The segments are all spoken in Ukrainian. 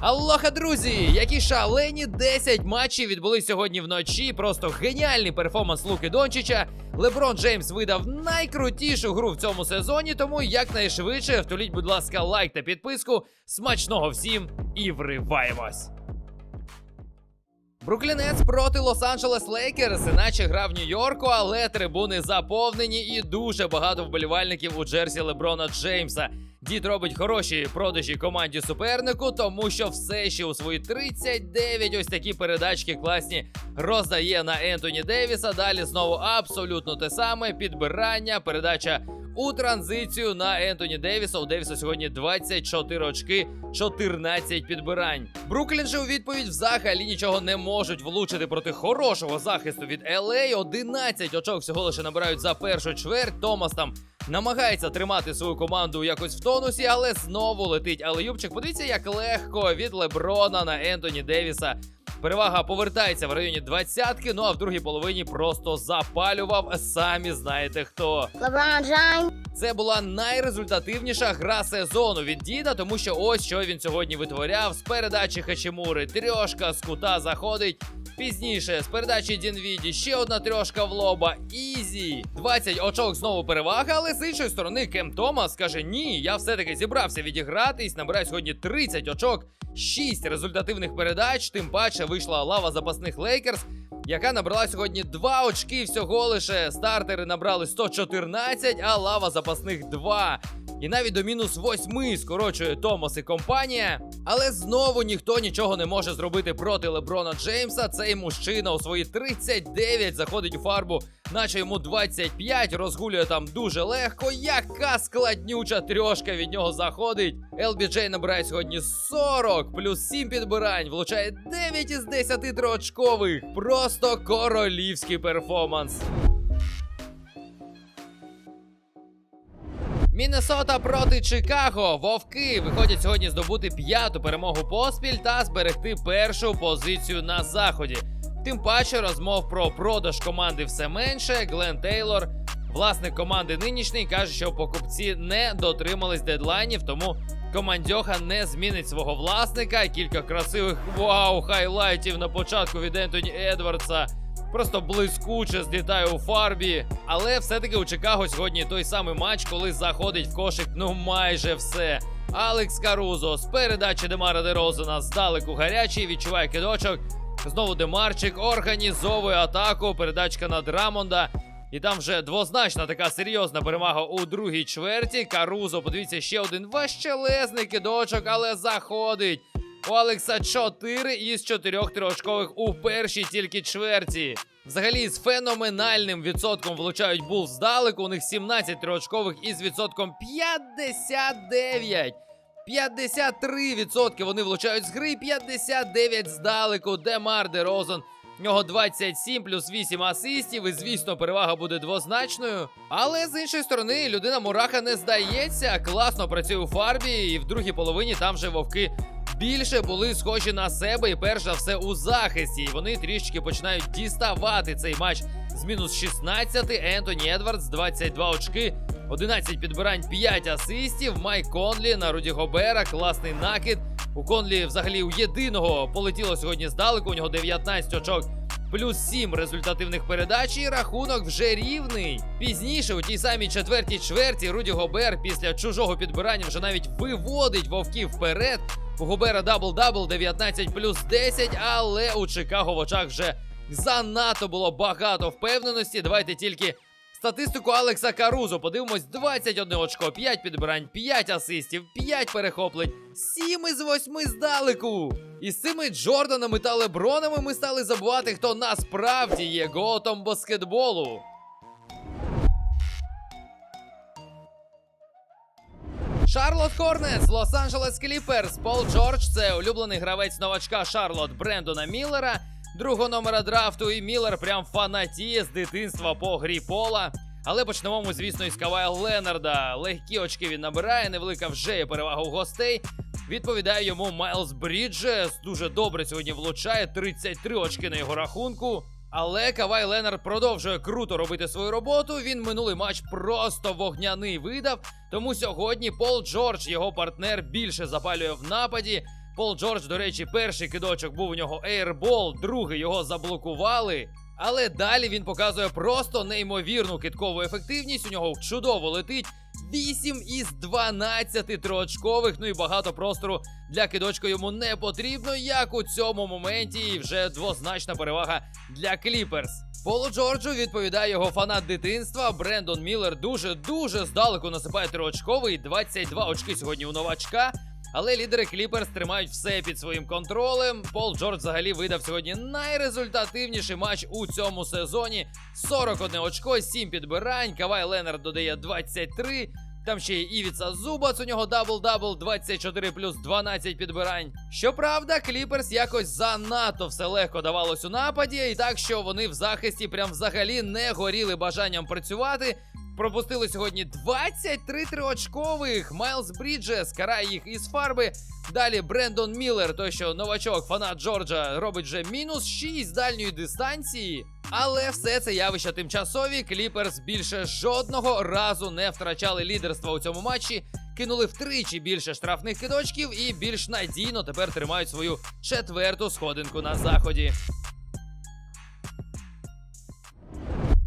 Алоха, друзі! Які шалені 10 матчів відбулись сьогодні вночі. Просто геніальний перформанс Луки Дончича. Леброн Джеймс видав найкрутішу гру в цьому сезоні, тому якнайшвидше втуліть, будь ласка, лайк та підписку. Смачного всім і вриваємось! Бруклінець проти Лос-Анджелес Лейкерс, іначе гра в Нью-Йорку, але трибуни заповнені і дуже багато вболівальників у Джерсі Леброна Джеймса. Дід робить хороші продажі команді супернику, тому що все ще у свої 39 ось такі передачки класні роздає на Ентоні Девіса. Далі знову абсолютно те саме: підбирання, передача у транзицію на Ентоні Девіса. У Девіса сьогодні 24 очки, 14 підбирань. Бруклін же у відповідь взагалі нічого не можуть влучити проти хорошого захисту від LA. 11 очок всього лише набирають за першу чверть. Томас там намагається тримати свою команду якось в тонусі, але знову летить Алеюбчик. Подивіться, як легко від Леброна на Ентоні Девіса. Перевага повертається в районі двадцятки, ну а в другій половині просто запалював. Самі знаєте хто. James. Це була найрезультативніша гра сезону від діда, тому що ось що він сьогодні витворяв з передачі Хачимури. Трьошка з кута заходить. Пізніше з передачі Дінвіді ще одна трьошка в лоба. Ізі. 20 очок знову перевага, але з іншої сторони Кем Томас каже: Ні, я все-таки зібрався відігратись. Набираю сьогодні 30 очок, 6 результативних передач. Тим паче вийшла лава запасних Лейкерс, яка набрала сьогодні 2 очки всього лише. Стартери набрали 114, а лава запасних 2. І навіть до мінус 8 скорочує Томас і компанія. Але знову ніхто нічого не може зробити проти Леброна Джеймса. Цей мужчина у свої 39 заходить у фарбу, наче йому 25, розгулює там дуже легко. Яка складнюча трьошка від нього заходить. LBJ набирає сьогодні 40, плюс 7 підбирань, влучає 9 із 10 триочкових. Просто королівський перформанс. Міннесота проти Чикаго. Вовки виходять сьогодні здобути п'яту перемогу поспіль та зберегти першу позицію на заході. Тим паче розмов про продаж команди все менше. Глен Тейлор, власник команди нинішній, каже, що покупці не дотримались дедлайнів, тому командьоха не змінить свого власника. Кілька красивих вау хайлайтів на початку від Ентоні Едвардса. Просто блискуче злітає у фарбі. Але все-таки у Чикаго сьогодні той самий матч, коли заходить в кошик ну майже все. Алекс Карузо з передачі Демара Дерозена здалеку гарячий, відчуває кидочок. Знову Демарчик організовує атаку. Передачка на Драмонда. І там вже двозначна така серйозна перемага у другій чверті. Карузо, подивіться, ще один важчелезний кидочок, але заходить. У Алекса 4 із 4 триочкових у першій тільки чверті. Взагалі з феноменальним відсотком влучають бул здалеку. У них 17 триочкових із відсотком 59. 53% вони влучають з гри, 59 здалеку. Демар Дерозен. В нього 27 плюс 8 асистів, і звісно, перевага буде двозначною. Але з іншої сторони, людина Мураха не здається. Класно працює у фарбі, і в другій половині там вже вовки більше були схожі на себе і перш за все у захисті. І вони трішки починають діставати цей матч з мінус 16. Ентоні Едвардс 22 очки. 11 підбирань, 5 асистів. Майк Конлі на Руді Гобера. Класний накид. У Конлі взагалі у єдиного полетіло сьогодні здалеку. У нього 19 очок. Плюс 7 результативних передач і рахунок вже рівний. Пізніше, у тій самій четвертій чверті, Руді Гобер після чужого підбирання вже навіть виводить вовків вперед. У Гобера дабл-дабл 19 плюс 10, але у Чикаго в очах вже занадто було багато впевненості. Давайте тільки статистику Алекса Карузо. Подивимось: 21 очко, 5 підбирань, 5 асистів, 5 перехоплень, 7 із 8 здалеку. І з цими Джорданами та Лебронами ми стали забувати, хто насправді є готом баскетболу. Шарлот Хорнетс, Лос-Анджелес Кліперс, Пол Джордж це улюблений гравець новачка Шарлот Брендона Міллера, другого номера драфту. І Міллер прям фанатіє з дитинства по грі пола. Але почнемо ми, звісно, із Кавая Ленарда. Легкі очки він набирає, невелика вже є перевага у гостей. Відповідає йому Майлз Бріджес. Дуже добре сьогодні влучає 33 очки на його рахунку. Але Кавай Ленард продовжує круто робити свою роботу. Він минулий матч просто вогняний видав. Тому сьогодні Пол Джордж, його партнер, більше запалює в нападі. Пол Джордж, до речі, перший кидочок був у нього ейрбол, другий його заблокували. Але далі він показує просто неймовірну киткову ефективність. У нього чудово летить 8 із 12 троочкових. Ну і багато простору для кидочка йому не потрібно, як у цьому моменті. І вже двозначна перевага для Кліперс. Полу Джорджу відповідає його фанат дитинства. Брендон Міллер дуже дуже здалеку насипає триочковий. 22 очки сьогодні у новачка. Але лідери Кліперс тримають все під своїм контролем. Пол Джордж взагалі видав сьогодні найрезультативніший матч у цьому сезоні. 41 очко, 7 підбирань. Кавай Ленард додає 23. Там ще є Івіца Зубац, у нього дабл-дабл, 24 плюс 12 підбирань. Щоправда, Кліперс якось занадто все легко давалось у нападі, і так, що вони в захисті прям взагалі не горіли бажанням працювати. Пропустили сьогодні 23 триочкових. Майлз Бріджес карає їх із фарби. Далі Брендон Міллер, той що новачок, фанат Джорджа, робить вже мінус 6 з дальньої дистанції. Але все це явища тимчасові. Кліперс більше жодного разу не втрачали лідерства у цьому матчі. Кинули втричі більше штрафних кидочків і більш надійно тепер тримають свою четверту сходинку на заході.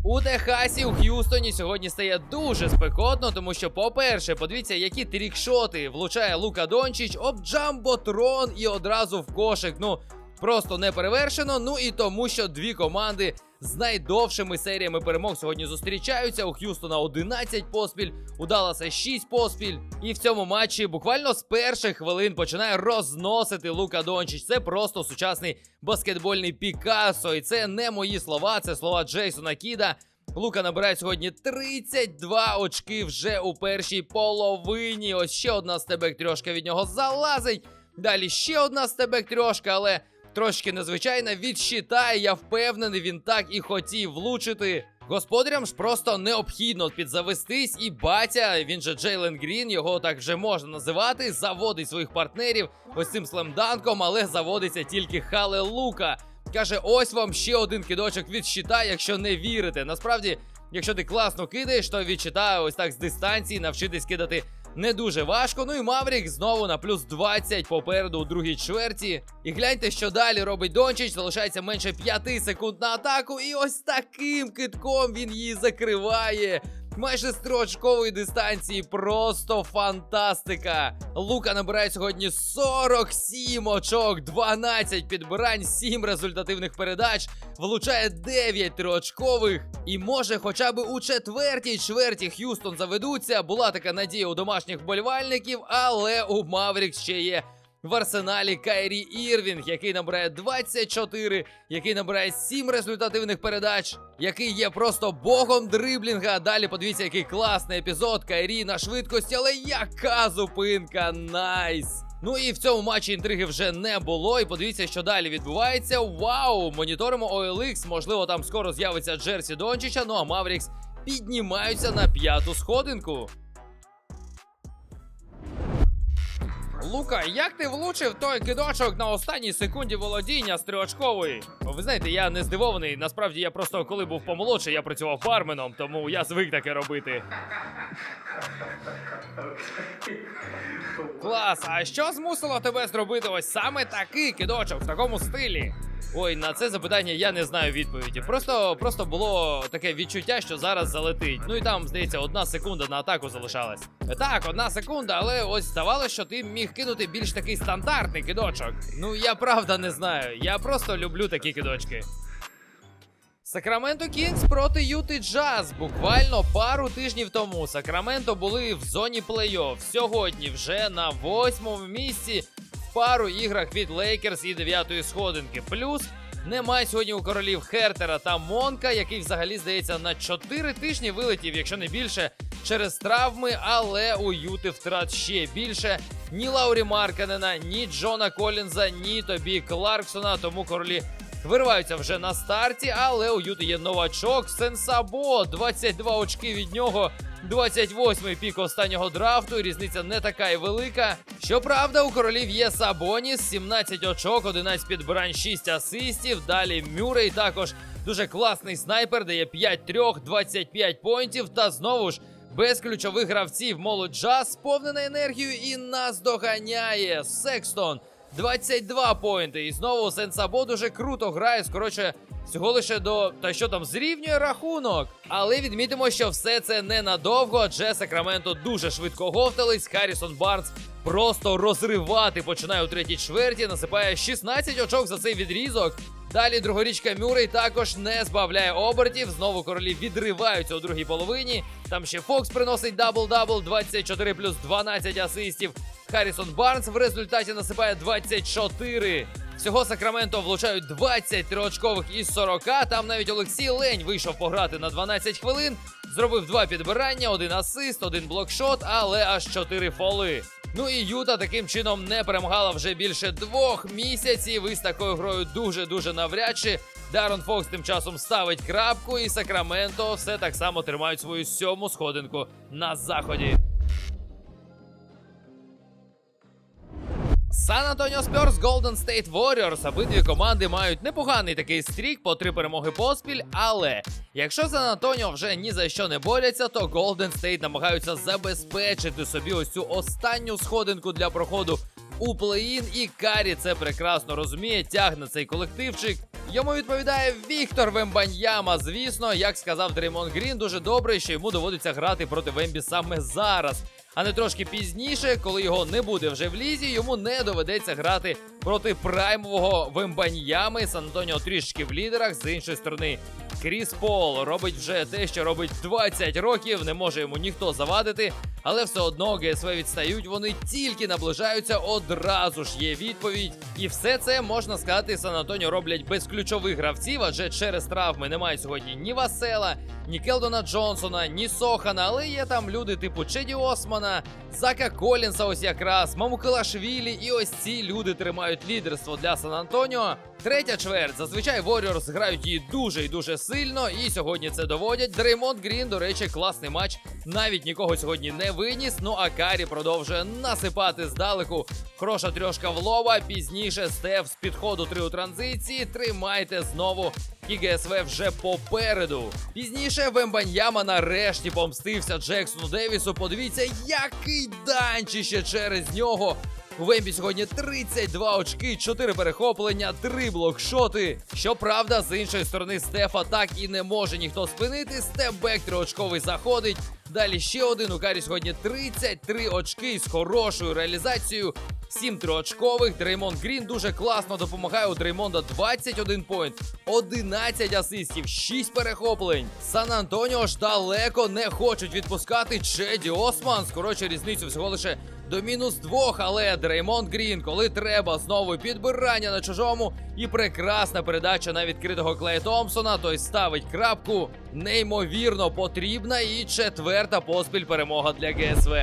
У Техасі у Х'юстоні сьогодні стає дуже спекотно, тому що, по-перше, подивіться, які трікшоти влучає Лука Дончич об джамботрон і одразу в кошик. Ну просто не перевершено. Ну і тому, що дві команди з найдовшими серіями перемог сьогодні зустрічаються. У Х'юстона 11 поспіль, у Далласа 6 поспіль. І в цьому матчі буквально з перших хвилин починає розносити Лука Дончич. Це просто сучасний баскетбольний Пікассо. І це не мої слова, це слова Джейсона Кіда. Лука набирає сьогодні 32 очки вже у першій половині. Ось ще одна стебек трьошка від нього залазить. Далі ще одна стебек трьошка, але трошки незвичайна. Відщитає, я впевнений, він так і хотів влучити. Господарям ж просто необхідно підзавестись, і батя, він же Джейлен Грін, його так вже можна називати, заводить своїх партнерів ось цим слемданком, але заводиться тільки Хале Лука. Каже, ось вам ще один кидочок від якщо не вірите. Насправді, якщо ти класно кидаєш, то від ось так з дистанції навчитись кидати не дуже важко. Ну і Маврік знову на плюс 20 попереду у другій чверті. І гляньте, що далі робить Дончич. Залишається менше 5 секунд на атаку. І ось таким китком він її закриває. Майже з триочкової дистанції. Просто фантастика. Лука набирає сьогодні 47 очок, 12 підбирань, 7 результативних передач, влучає 9 триочкових. І може хоча б у четвертій чверті Х'юстон заведуться. Була така надія у домашніх вболівальників, але у Маврікс ще є. В арсеналі Кайрі Ірвінг, який набирає 24, який набирає 7 результативних передач, який є просто богом дриблінга. Далі подивіться, який класний епізод. Кайрі на швидкості, але яка зупинка! Найс! Ну і в цьому матчі інтриги вже не було. І подивіться, що далі відбувається. Вау! Моніторимо OLX, можливо, там скоро з'явиться Джерсі Дончича. Ну а Маврікс піднімаються на п'яту сходинку. Лука, як ти влучив той кидочок на останній секунді володіння з? Ви знаєте, я не здивований. Насправді я просто коли був помолодший, я працював барменом, тому я звик таке робити. Клас, а що змусило тебе зробити ось саме такий кидочок в такому стилі? Ой, на це запитання я не знаю відповіді. Просто просто було таке відчуття, що зараз залетить. Ну і там, здається, одна секунда на атаку залишалась. Так, одна секунда, але ось здавалося, що ти міг кинути більш такий стандартний кидочок. Ну я правда не знаю. Я просто люблю такі кидочки. Сакраменто Кінгс проти Юти Джаз. Буквально пару тижнів тому Сакраменто були в зоні плей-офф. Сьогодні вже на восьмому місці пару іграх від Лейкерс і дев'ятої сходинки. Плюс немає сьогодні у королів Хертера та Монка, який взагалі здається на 4 тижні вилетів, якщо не більше, через травми. Але у Юти втрат ще більше. Ні Лаурі Марканена, ні Джона Колінза, ні Тобі Кларксона. Тому королі вириваються вже на старті, але у Юти є новачок Сенсабо. 22 очки від нього. 28-й пік останнього драфту, різниця не така і велика. Щоправда, у королів є Сабоніс, 17 очок, 11 підбирань, 6 асистів. Далі Мюррей також дуже класний снайпер, дає 5 трьох, 25 поінтів. Та знову ж без ключових гравців молодь джаз сповнена енергією і нас доганяє. Секстон 22 поінти. І знову Сенсабо дуже круто грає, скороче всього лише до та що там зрівнює рахунок. Але відмітимо, що все це ненадовго, адже Сакраменто дуже швидко говтались. Харрісон Барнс просто розривати починає у третій чверті, насипає 16 очок за цей відрізок. Далі другорічка Мюррей також не збавляє обертів. Знову королі відриваються у другій половині. Там ще Фокс приносить дабл-дабл, 24 плюс 12 асистів. Харрісон Барнс в результаті насипає 24. Всього Сакраменто влучають 23 очкових із 40. Там навіть Олексій Лень вийшов пограти на 12 хвилин. Зробив два підбирання, один асист, один блокшот, але аж 4 фоли. Ну і Юта таким чином не перемагала вже більше двох місяців. І з такою грою дуже-дуже навряд чи. Дарон Фокс тим часом ставить крапку, і Сакраменто все так само тримають свою сьому сходинку на заході. Сан Антоніо Спьорс Голден Стейт Воріорс. Обидві команди мають непоганий такий стрік по три перемоги поспіль. Але якщо Сан Антоніо вже ні за що не борються, то Голден Стейт намагаються забезпечити собі ось цю останню сходинку для проходу у плей-ін. І Карі це прекрасно розуміє, тягне цей колективчик. Йому відповідає Віктор Вембаньяма. Звісно, як сказав Дреймон Грін, дуже добре, що йому доводиться грати проти Вембі саме зараз. А не трошки пізніше, коли його не буде вже в лізі, йому не доведеться грати проти праймового Вембаньями. Сан Антоніо трішки в лідерах. З іншої сторони, Кріс Пол робить вже те, що робить 20 років. Не може йому ніхто завадити. Але все одно ГСВ відстають. Вони тільки наближаються. Одразу ж є відповідь. І все це можна сказати, Сан Антоніо роблять без ключових гравців, адже через травми немає сьогодні ні Васела, ні Келдона Джонсона, ні Сохана. Але є там люди типу Чеді Османа, Зака Колінса, ось якраз Мамукелашвілі. І ось ці люди тримають лідерство для Сан Антоніо. Третя чверть. Зазвичай Warriors грають її дуже і дуже сильно. І сьогодні це доводять. Дреймонд Грін, до речі, класний матч. Навіть нікого сьогодні не виніс. Ну а Карі продовжує насипати здалеку. Хороша трьошка в лоба. Пізніше Стеф з підходу три у транзиції. Тримайте знову. І ГСВ вже попереду. Пізніше Вембаньяма нарешті помстився Джексону Девісу. Подивіться, який данчище через нього. Вембі сьогодні 32 очки, 4 перехоплення, 3 блокшоти. Щоправда, з іншої сторони, Стефа так і не може ніхто спинити. Степбек триочковий заходить. Далі ще один. У Карі сьогодні 33 очки з хорошою реалізацією. 7 триочкових. Дреймонд Грін дуже класно допомагає. У Дреймонда 21 поінт, 11 асистів, 6 перехоплень. Сан Антоніо ж далеко не хочуть відпускати Чеді Осман. Скороче різницю всього лише до мінус двох, але Дреймонд Грін, коли треба, знову підбирання на чужому і прекрасна передача на відкритого Клея Томпсона. Той ставить крапку. Неймовірно потрібна і четверта поспіль перемога для ГСВ.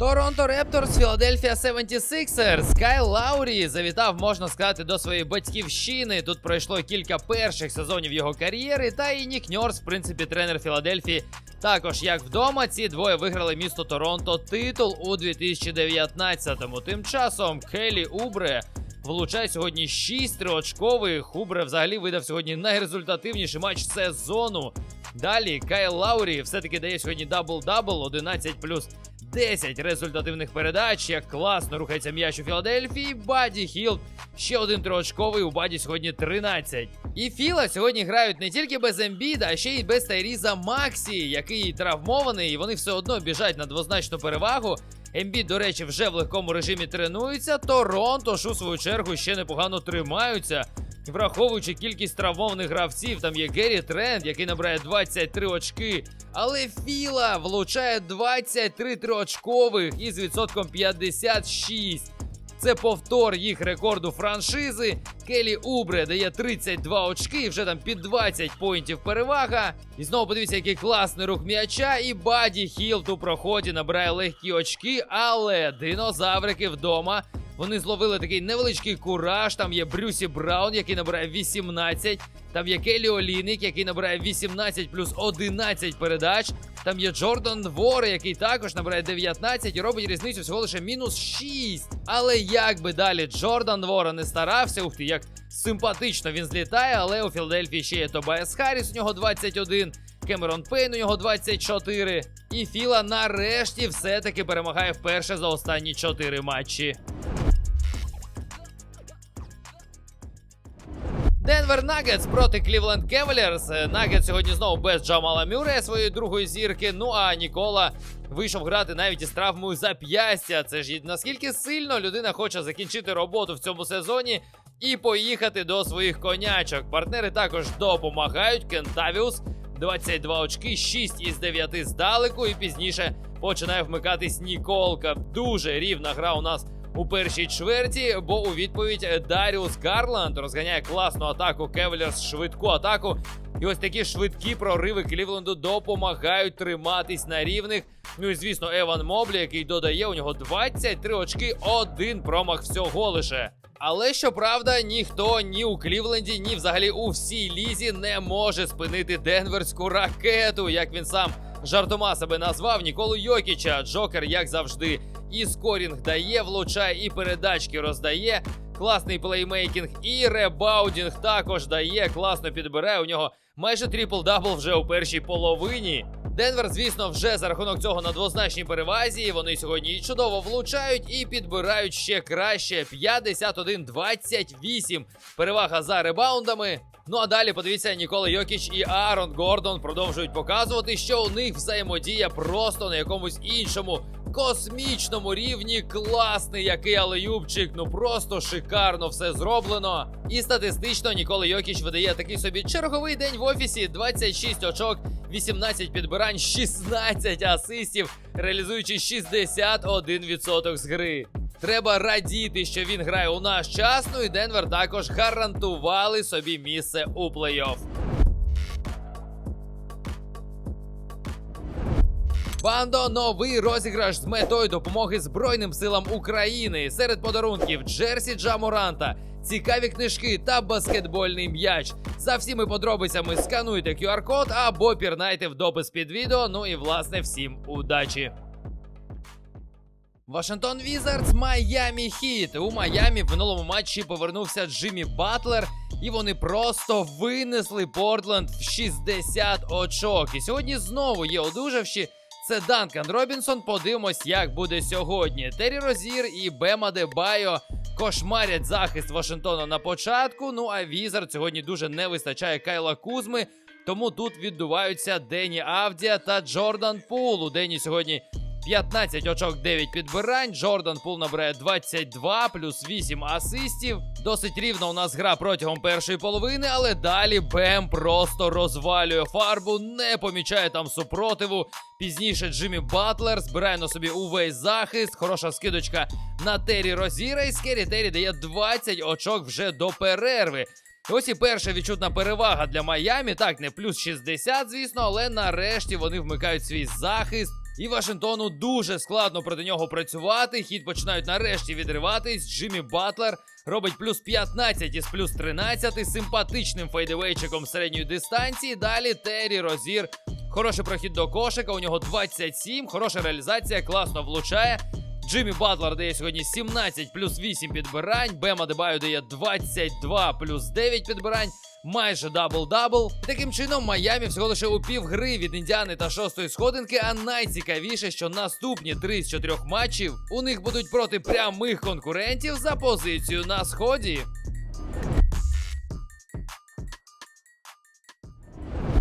Торонто Репторс, Філадельфія 76ers. Кайл Лаурі завітав, можна сказати, до своєї батьківщини. Тут пройшло кілька перших сезонів його кар'єри. Та і Нік Ньорс, в принципі, тренер Філадельфії. Також як вдома, ці двоє виграли місто Торонто титул у 2019-му. Тим часом Келі Убре влучає сьогодні 6 триочкових. Убре взагалі видав сьогодні найрезультативніший матч сезону. Далі Кайл Лаурі все-таки дає сьогодні дабл-дабл, 11 плюс 10 результативних передач. Як класно рухається м'яч у Філадельфії. Баді Хілд. Ще один триочковий. У Баді сьогодні 13. І Філа сьогодні грають не тільки без Ембіда, а ще й без Тайріза Максі, який травмований, і вони все одно біжать на двозначну перевагу. Ембід, до речі, вже в легкому режимі тренується. Торонто ж у свою чергу ще непогано тримаються. Враховуючи кількість травмованих гравців, там є Геррі Тренд, який набирає 23 очки. Але Філа влучає 23 триочкових із відсотком 56. Це повтор їх рекорду франшизи. Келі Убре дає 32 очки, вже там під 20 поінтів перевага. І знову подивіться, який класний рух м'яча. І Баді Хілд у проході набирає легкі очки, але динозаврики вдома. Вони зловили такий невеличкий кураж. Там є Брюсі Браун, який набирає 18. Там є Келі Олінік, який набирає 18 плюс 11 передач. Там є Джордан Вор, який також набирає 19 і робить різницю всього лише мінус 6. Але як би далі Джордан Вора не старався, ух ти, як симпатично він злітає, але у Філадельфії ще є Тобайас Харріс, у нього 21. Кемерон Пейн у нього 24. І Філа нарешті все-таки перемагає вперше за останні 4 матчі. Денвер Нагетс проти Клівленд Кевелерс. Нагетс сьогодні знову без Джамала Мюррея своєї другої зірки. Ну а Нікола вийшов грати навіть із травмою зап'ястя. Це ж наскільки сильно людина хоче закінчити роботу в цьому сезоні і поїхати до своїх конячок. Партнери також допомагають. Кентавіус 22 очки, 6 із 9 здалеку. І пізніше починає вмикатись Ніколка. Дуже рівна гра у нас у першій чверті, бо у відповідь Даріус Гарланд розганяє класну атаку Кевелерс, швидку атаку. І ось такі швидкі прориви Клівленду допомагають триматись на рівних. Ну і звісно, Еван Моблі, який додає у нього 23 очки, один промах всього лише. Але щоправда, ніхто ні у Клівленді, ні взагалі у всій лізі не може спинити денверську ракету, як він сам жартома себе назвав Ніколу Йокіча. Джокер, як завжди, і скорінг дає, влучає, і передачки роздає. Класний плеймейкінг і ребаудінг також дає. Класно підбирає. У нього майже трипл-дабл вже у першій половині. Денвер, звісно, вже за рахунок цього на двозначній перевазі. Вони сьогодні і чудово влучають і підбирають ще краще. 51-28. Перевага за ребаундами. Ну а далі подивіться, Нікола Йокіч і Аарон Гордон продовжують показувати, що у них взаємодія просто на якомусь іншому космічному рівні. Класний який алеюбчик, ну просто шикарно все зроблено. І статистично Нікола Йокіч видає такий собі черговий день в офісі: 26 очок, 18 підбирань, 16 асистів, реалізуючи 61% з гри. Треба радіти, що він грає у наш час. Ну і Денвер також гарантували собі місце у плей-офф. Бандо новий розіграш з метою допомоги Збройним силам України. Серед подарунків Джерсі Джаморанта, цікаві книжки та баскетбольний м'яч. За всіми подробицями скануйте QR-код або пірнайте в допис під відео. Ну і власне всім удачі! Вашингтон Візардс Майамі Хіт. У Майамі в минулому матчі повернувся Джиммі Батлер, і вони просто винесли Портленд в 60 очок. І сьогодні знову є одужавші. Це Данкан Робінсон. Подивимось, як буде сьогодні. Террі Розір і Бема Дебайо кошмарять захист Вашингтона на початку. Ну а Візард сьогодні дуже не вистачає Кайла Кузми. Тому тут віддуваються Дені Авдія та Джордан Пул. У Дені сьогодні 15 очок, 9 підбирань. Джордан Пул набирає 22 плюс 8 асистів. Досить рівна у нас гра протягом першої половини, але далі Бем просто розвалює фарбу, не помічає там супротиву. Пізніше Джиммі Батлер збирає на собі увесь захист. Хороша скидочка на Террі Розіра. І Скері Террі дає 20 очок вже до перерви. Ось і перша відчутна перевага для Майамі. Так, не плюс 60, звісно, але нарешті вони вмикають свій захист. І Вашингтону дуже складно проти нього працювати. Хід починають нарешті відриватись. Джиммі Батлер робить плюс 15 із плюс 13 симпатичним фейдевейчиком середньої дистанції. Далі Террі Розір. Хороший прохід до кошика. У нього 27. Хороша реалізація, класно влучає. Джиммі Батлер дає сьогодні 17 плюс 8 підбирань. Бема Дебаю дає 22 плюс 9 підбирань. Майже дабл-дабл. Таким чином, Майамі всього лише у півгри від індіани та шостої сходинки. А найцікавіше, що наступні три з чотирьох матчів у них будуть проти прямих конкурентів за позицію на сході.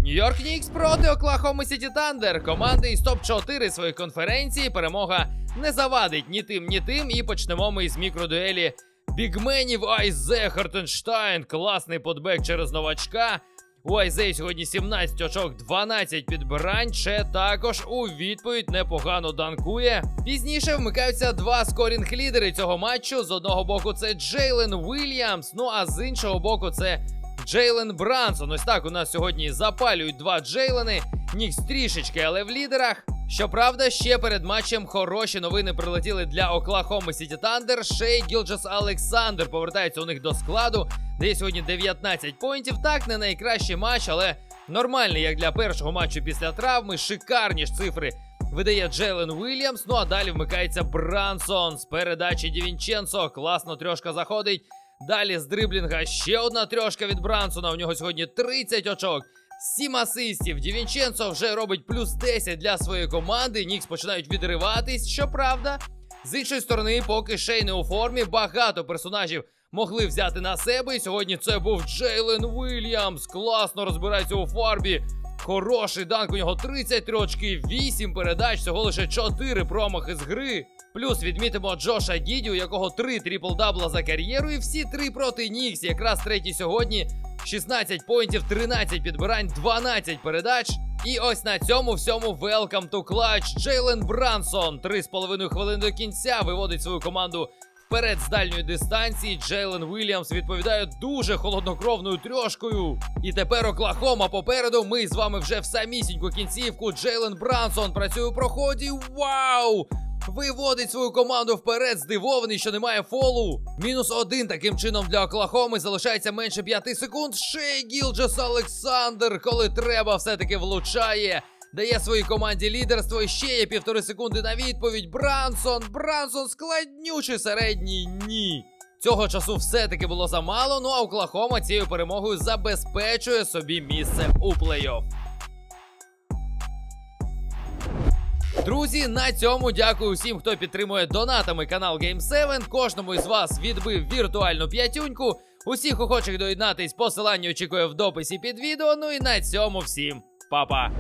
Нью-Йорк Нікс проти Оклахома Сіті Тандер. Команди із топ-4 своєї конференції. Перемога не завадить ні тим, ні тим. І почнемо ми із мікродуелі бігменів Айзе Хартенштайн. Класний подбек через новачка. У Айзей сьогодні 17 очок, 12 підбирань. Че також у відповідь непогано данкує. Пізніше вмикаються два скорінг-лідери цього матчу. З одного боку, це Джейлен Уільямс. Ну а з іншого боку, це Джейлен Брансон. Ось так у нас сьогодні запалюють два Джейлени. Нікс трішечки, але в лідерах. Щоправда, ще перед матчем хороші новини прилетіли для Оклахоми Сіті Тандер. Шей Гілджас Олександр повертається у них до складу. Дає сьогодні 19 поінтів. Так, не найкращий матч, але нормальний, як для першого матчу після травми. Шикарні ж цифри видає Джейлен Уільямс. Ну а далі вмикається Брансон з передачі Дівінченцо. Класно трьошка заходить. Далі з дриблінга ще одна трьошка від Брансона. У нього сьогодні 30 очок. 7 асистів. Дівінченцо вже робить плюс 10 для своєї команди. Нікс починають відриватись, щоправда. З іншої сторони, поки Шей не у формі, багато персонажів могли взяти на себе. І сьогодні це був Джейлен Уільямс. Класно розбирається у фарбі. Хороший данк, у нього 33 очки, 8 передач, всього лише 4 промахи з гри. Плюс відмітимо Джоша Гіді, у якого 3 трипл-дабла за кар'єру, і всі три проти Нікс. Якраз третій сьогодні 16 поінтів, 13 підбирань, 12 передач. І ось на цьому всьому welcome to clutch. Джейлен Брансон 3,5 хвилини до кінця виводить свою команду вперед з дальньої дистанції. Джейлен Вільямс відповідає дуже холоднокровною трьошкою. І тепер Оклахома попереду. Ми з вами вже в самісіньку кінцівку. Джейлен Брансон працює у проході. Вау! Виводить свою команду вперед, здивований, що немає фолу. Мінус один таким чином для Оклахоми залишається менше 5 секунд. Шей Гілджес Олександр, коли треба, все-таки влучає. Дає своїй команді лідерство і ще є півтори секунди на відповідь. Брансон, Брансон, складнючий середній ні. Цього часу все-таки було замало. Ну а Оклахома цією перемогою забезпечує собі місце у плей-офф. Друзі, на цьому дякую всім, хто підтримує донатами канал Game 7. Кожному із вас відбив віртуальну п'ятюньку. Усіх охочих доєднатись, посилання очікує в дописі під відео. Ну і на цьому всім па-па!